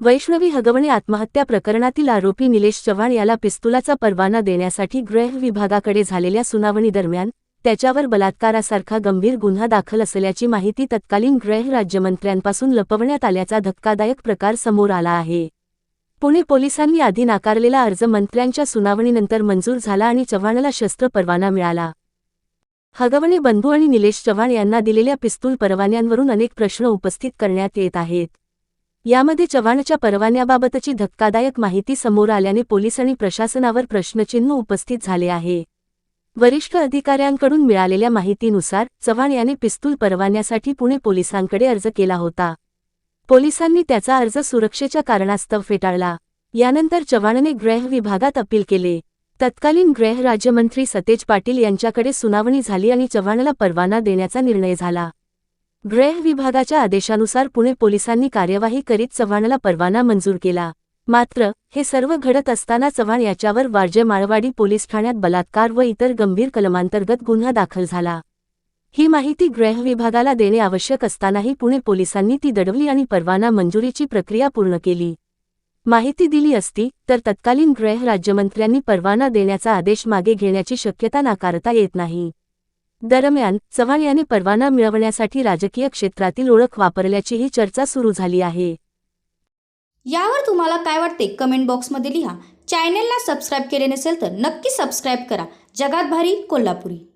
वैष्णवी हगवणे आत्महत्या प्रकरणातील आरोपी निलेश चव्हाण याला पिस्तुलाचा परवाना देण्यासाठी गृह विभागाकडे झालेल्या सुनावणीदरम्यान त्याच्यावर बलात्कारासारखा गंभीर गुन्हा दाखल असल्याची माहिती तत्कालीन गृह राज्यमंत्र्यांपासून लपवण्यात आल्याचा धक्कादायक प्रकार समोर आला आहे. पुणे पोलिसांनी आधी नाकारलेला अर्ज मंत्र्यांच्या सुनावणीनंतर मंजूर झाला आणि चव्हाणला शस्त्र परवाना मिळाला. हगवणे बंधू आणि निलेश चव्हाण यांना दिलेल्या पिस्तूल परवान्यांवरून अनेक प्रश्न उपस्थित करण्यात येत आहेत. यामध्ये चव्हाणच्या परवान्याबाबतची धक्कादायक माहिती समोर आल्याने पोलीस आणि प्रशासनावर प्रश्नचिन्ह उपस्थित झाले आहे. वरिष्ठ अधिकाऱ्यांकडून मिळालेल्या माहितीनुसार चव्हाण याने पिस्तूल परवान्यासाठी पुणे पोलिसांकडे अर्ज केला होता. पोलिसांनी त्याचा अर्ज सुरक्षेच्या कारणास्तव फेटाळला. यानंतर चव्हाणने गृह विभागात अपील केले. तत्कालीन गृह राज्यमंत्री सतेज पाटील यांच्याकडे सुनावणी झाली आणि चव्हाणला परवाना देण्याचा निर्णय झाला. गृह विभागाच्या आदेशानुसार पुणे पोलिसांनी कार्यवाही करीत चव्हाणला परवाना मंजूर केला. मात्र हे सर्व घडत असताना चव्हाण याच्यावर वारजे माळवाडी पोलीस ठाण्यात बलात्कार व इतर गंभीर कलमांतर्गत गुन्हा दाखल झाला. ही माहिती गृह विभागाला देणे आवश्यक असतानाही पुणे पोलिसांनी ती दडवली आणि परवाना मंजुरीची प्रक्रिया पूर्ण केली. माहिती दिली असती तर तत्कालीन गृह राज्यमंत्र्यांनी परवाना देण्याचा आदेश मागे घेण्याची शक्यता नाकारता येत नाही. दरम्यान चव्हाण याने परवाना मिळवण्यासाठी राजकीय क्षेत्रातील ओळख वापरल्याचीही चर्चा सुरू झाली आहे. यावर तुम्हाला काय वाटते? कमेंट बॉक्समध्ये लिहा. चॅनेलला सबस्क्राईब केले नसेल तर नक्की सबस्क्राईब करा. जगात भारी कोल्हापुरी.